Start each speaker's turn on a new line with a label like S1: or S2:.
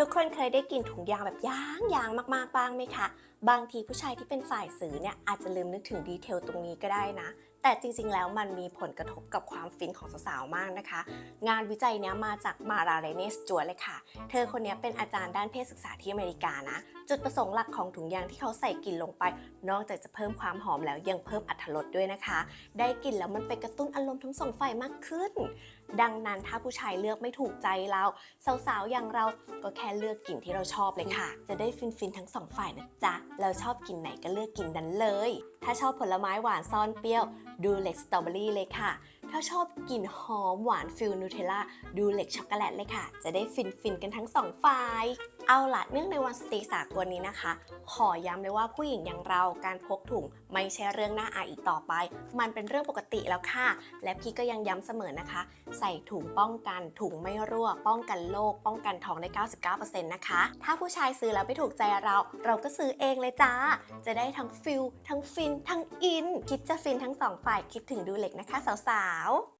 S1: ทุกคนเคยได้กลิ่นถุงยางแบบยางยางมากๆบ้างไหมคะ บางทีผู้ชายที่เป็นฝ่ายสื่อเนี่ยอาจจะลืมนึกถึงดีเทลตรงนี้ก็ได้นะ แต่จริงๆ แล้วมันมีผลกระทบกับความฟินของสาวๆ มากนะคะ งานวิจัยเนี้ยมาจากมาราเรเนสจัวเลยค่ะ เธอคนนี้เป็นอาจารย์ด้านเพศศึกษาที่อเมริกานะ จุดประสงค์หลักของถุงยางที่เขาใส่กลิ่นลงไป นอกจากจะเพิ่มความหอมแล้วยังเพิ่มอรรถรสด้วยนะคะ ได้กลิ่นแล้วมันไปกระตุ้นอารมณ์ทั้งสองฝ่ายมากขึ้น ดังนั้นถ้าผู้ชายเลือกไม่ถูกใจเราสาวๆ อย่างเราก็แค่เลือกกลิ่นที่เราชอบเลยค่ะ จะได้ฟินๆ ทั้งสองฝ่ายนะจ๊ะเราชอบกลิ่นไหนก็เลือกกินนั้นเลย ถ้าชอบผลไม้หวานซ่อนเปรี้ยว ดูเล็กสตรอเบอรี่เลยค่ะ ถ้าชอบกลิ่นหอมหวานฟิลนูเทลล่าดูเล็กช็อกโกแลตเลยค่ะ จะได้ฟินๆกันทั้งสองฝ่ายเอาละเนื่องในวันสตรีสากลนี้นะคะ ขอย้ำเลยว่าผู้หญิงอย่างเราการพกถุงไม่ใช่เรื่องน่าอายอีกต่อไป มันเป็นเรื่องปกติแล้วค่ะ และพี่ก็ยังย้ำเสมอนะคะ ใส่ถุงป้องกันถุงไม่รั่ว ป้องกันโรคป้องกันท้องได้ 99%นะคะ ถ้าผู้ชายซื้อแล้วไม่ถูกใจเรา เราก็ซื้อเองเลยจ้า จะได้ทั้งฟิลทั้งฟิน ทั้งอิน คิดจะฟินทั้งสองฝ่ายคิดถึงดูเล็กนะคะสาวๆ